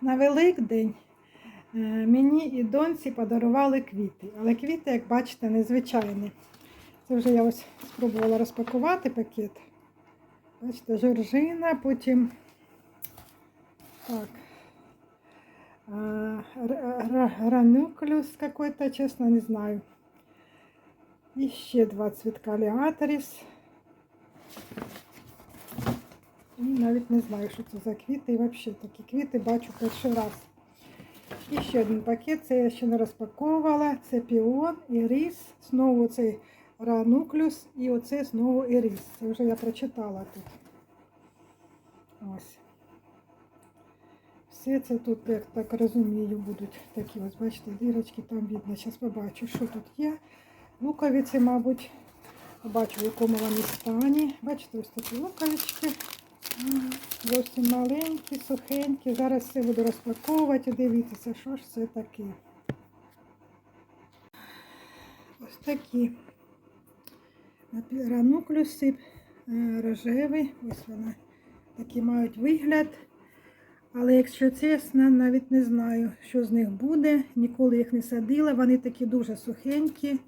на Великдень е, мені і доньці подарували квіти. Але квіти, як бачите, незвичайні. Це вже я ось спробувала розпакувати пакет. Бачите, жоржина, потім так. Ранюклюс какой-то, чесно, не знаю. І ще два цвітка аліаторіс. І навіть не знаю, що це за квіти. І взагалі такі квіти бачу перший раз. І ще один пакет, це я ще не розпаковувала. Це піон, ірис, знову цей рануклюс і оце знову ірис. Це вже я прочитала тут. Ось. Все це тут, як так розумію, будуть такі, ось бачите, дірочки там видно. Зараз побачу, що тут є. Луковиці, мабуть, побачу, в якому вони стані. Бачите, ось такі луковички. Зовсім маленькі, сухенькі. Зараз все буду розпаковувати. Дивіться, що ж це таке. Ось такі рануклюси е, рожеві. Ось вони такі мають вигляд. Але якщо чесно, навіть не знаю, що з них буде. Ніколи їх не садила. Вони такі дуже сухенькі.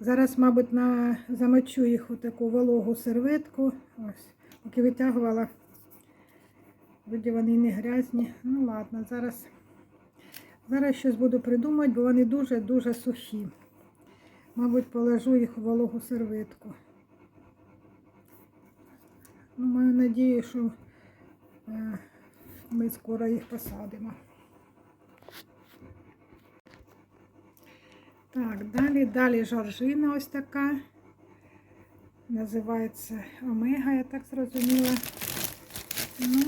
Зараз, мабуть, на... замочу їх у таку вологу серветку. Ось, поки витягувала. Вроді вони не грязні. Ну ладно, зараз, зараз щось буду придумати, бо вони дуже-дуже сухі. Мабуть, положу їх у вологу серветку. Ну, маю надію, що е, ми скоро їх посадимо. Так, далі, далі жоржина ось така. Називається омега, я так зрозуміла. Ну,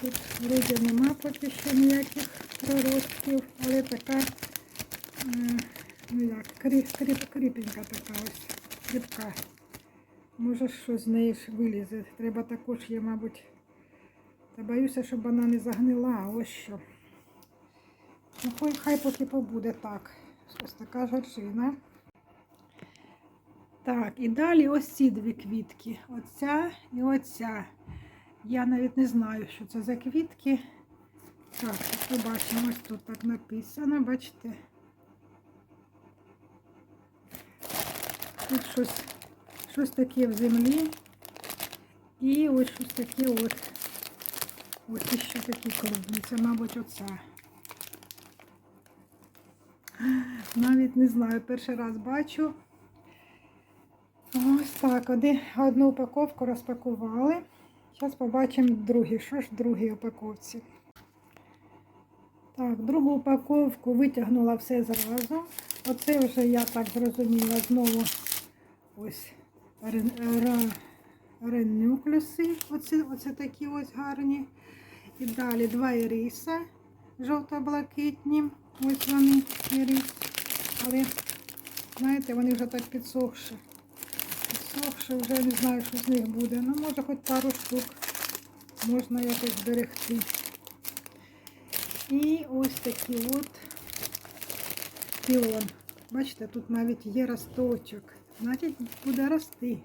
тут вроді нема поки що ніяких проростків, але така, е, ну як, кріп, кріп, кріпенька така ось, кріпка. Може, що з неї вилізе. Треба також є, мабуть. Та боюся, щоб вона не загнила, а ось що. Ну, хай, поки побуде так. Ось така жоржина. Так, і далі ось ці дві квітки. Оця і оця. Я навіть не знаю, що це за квітки. Так, побачимо, ось тут так написано, бачите. Тут щось, щось таке в землі. І ось щось таке от. Ось іще такі клубні. Мабуть, оця. Навіть не знаю, перший раз бачу. Ось так, одну упаковку розпакували. Зараз побачимо другі. Що ж в другій упаковці? Так, другу упаковку витягнула все зразу. Оце вже я так зрозуміла знову ось ренюклюси. Оце, оце такі ось гарні. І далі два іриса жовто-блакитні. Ось вони ірис. Але, знаєте, вони вже так підсохші. Підсохші, вже не знаю, що з них буде. Ну, може, хоч пару штук можна якось зберегти. І ось такий от піон. Бачите, тут навіть є росточок. Значить, буде рости.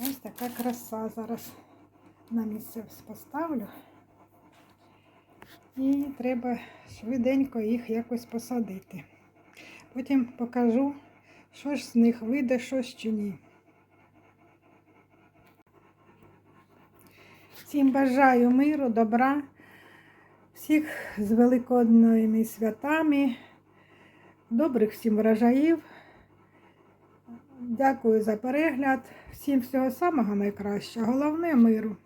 Ось така краса. Зараз на місце поставлю. І треба швиденько їх якось посадити. Потім покажу, що ж з них вийде, що ж чи ні. Всім бажаю миру, добра, всіх з великодними святами, добрих всім врожаїв. Дякую за перегляд. Всім всього самого найкращого. Головне миру.